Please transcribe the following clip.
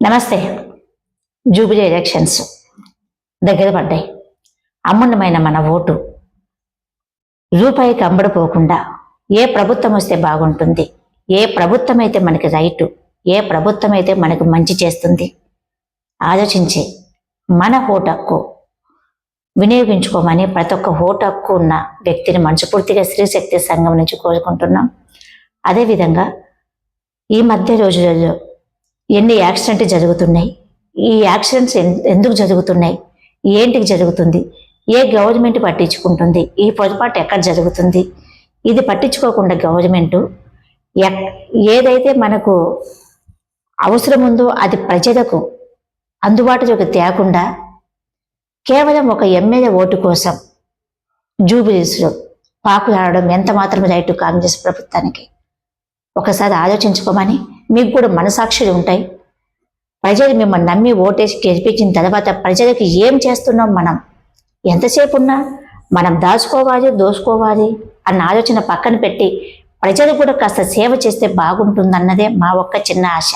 నమస్తే. Jubilee elections దగ్గర పడ్డాయి. అమూల్యమైన మన ఓటు. రూపాయికి కంబడిపోకుండా ఏ ప్రభుత్వం వస్తే బాగుంటుంది ఏ ప్రభుత్వం అయితే మనకి రైటు ఏ ప్రభుత్వం అయితే మనకు మంచి చేస్తుంది ఆలోచించి మన ఓటు హక్కు వినియోగించుకోమని ప్రతి ఒక్క ఓటు హక్కు ఉన్న వ్యక్తిని మనస్ఫూర్తిగా స్త్రీ శక్తి సంఘం నుంచి కోరుకుంటున్నాం. అదేవిధంగా ఈ మధ్య రోజులలో ఎన్ని యాక్సిడెంట్ జరుగుతున్నాయి? ఈ యాక్సిడెంట్స్ ఎందుకు జరుగుతున్నాయి? ఏంటికి జరుగుతుంది? ఏ గవర్నమెంట్ పట్టించుకుంటుంది? ఈ పొరపాటు ఎక్కడ జరుగుతుంది? ఇది పట్టించుకోకుండా గవర్నమెంట్ ఎక్- ఏదైతే మనకు అవసరం ఉందో అది ప్రజలకు అందుబాటులోకి తేకుండా కేవలం ఒక ఎమ్మెల్యే ఓటు కోసం జూబిలీస్లో పాకులాడడం ఎంత మాత్రం రైటు కాంగ్రెస్ ప్రభుత్వానికి? ఒకసారి ఆలోచించుకోమని మీకు కూడా మనసాక్షులు ఉంటాయి. ప్రజలు మిమ్మల్ని నమ్మి ఓటేసి గెలిపించిన తర్వాత ప్రజలకు ఏం చేస్తున్నాం మనం? ఎంతసేపు ఉన్నా మనం దాచుకోవాలి దోసుకోవాలి అన్న ఆలోచన పక్కన పెట్టి ప్రజలు కూడా కాస్త సేవ చేస్తే బాగుంటుందన్నదే మా ఒక్క చిన్న ఆశ.